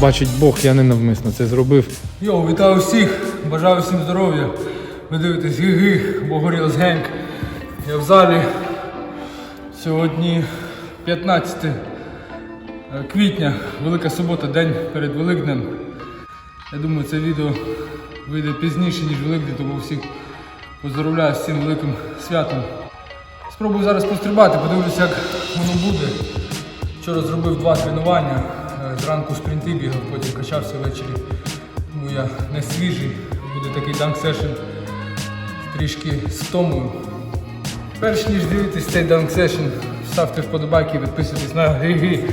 Бачить Бог, я не навмисно це зробив. Йоу, вітаю всіх! Бажаю всім здоров'я. Ви дивитесь Гиги, Богорілс Генк. Я в залі. Сьогодні 15 квітня, Велика субота, день перед Великднем. Я думаю, це відео вийде пізніше, ніж Великдень, тому всіх поздоровляю з цим великим святом. Спробую зараз пострибати, подивлюся, як воно буде. Вчора зробив два тренування. Зранку спринти бігав, потім качався ввечері. Тому я не свіжий. Буде такий данк сешн трішки з. Перш ніж дивитись цей данк сешн, ставте вподобайки, підписуйтесь на гиги.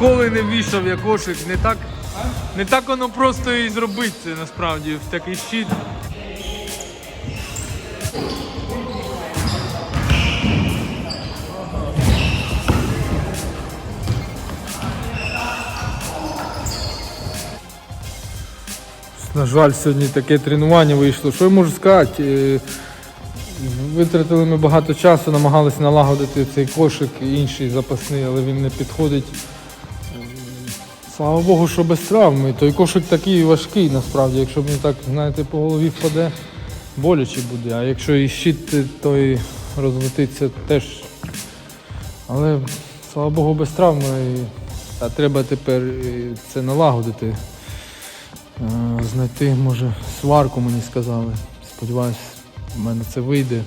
Ніколи не вішав я кошик, не так, не так воно просто і зробити це насправді в такий щит. На жаль, сьогодні таке тренування вийшло. Що я можу сказати? Е, Витратили ми багато часу, намагалися налагодити цей кошик, інший запасний, але він не підходить. Слава Богу, що без травми. Той кошик такий важкий насправді. Якщо мені так, знаєте, по голові впаде, боляче буде. А якщо і щит, то і розлетиться теж. Але слава Богу, без травми. А треба тепер е, це налагодити. Е, Знайти, може, сварку мені сказали. Сподіваюсь, в мене це вийде.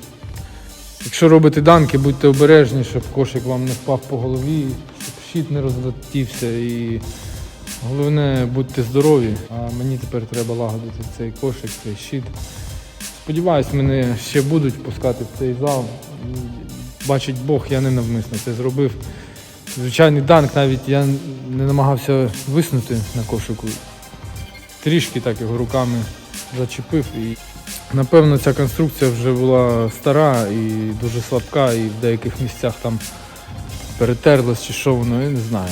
Якщо робите данки, будьте обережні, щоб кошик вам не впав по голові, щоб щит не розлетівся і головне будьте здорові. А мені тепер треба лагодити цей кошик, цей щит. Сподіваюсь, мене ще будуть впускати в цей зал. Бачить Бог, я не навмисно це зробив. Звичайний данк навіть я не намагався виснути на кошику. Трішки так його руками зачепив і Напевно, ця конструкція вже була стара і дуже слабка, і в деяких місцях там перетерлось чи що воно, я не знаю.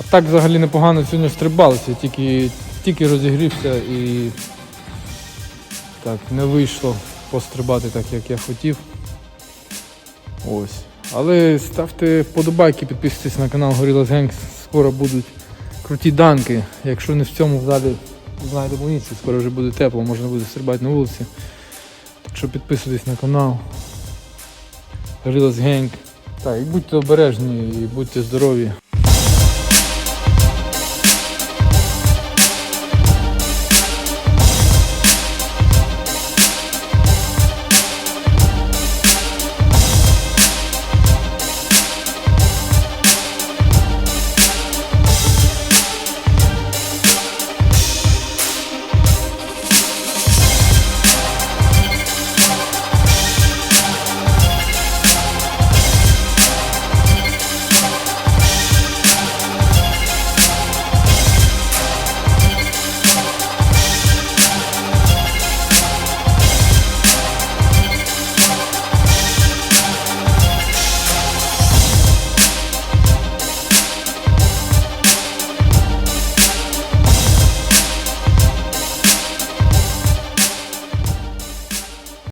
А так взагалі непогано сьогодні стрибалося, тільки, тільки розігрівся і так, не вийшло пострибати так, як я хотів. Ось. Але ставте вподобайки, підписуйтесь на канал Gorillaz Gangs, скоро будуть круті данки. Якщо не в цьому залі знайдемо інші, скоро вже буде тепло, можна буде стрибати на вулиці. Так що підписуйтесь на канал. Gorillaz Gang. Так, і будьте обережні, і будьте здорові.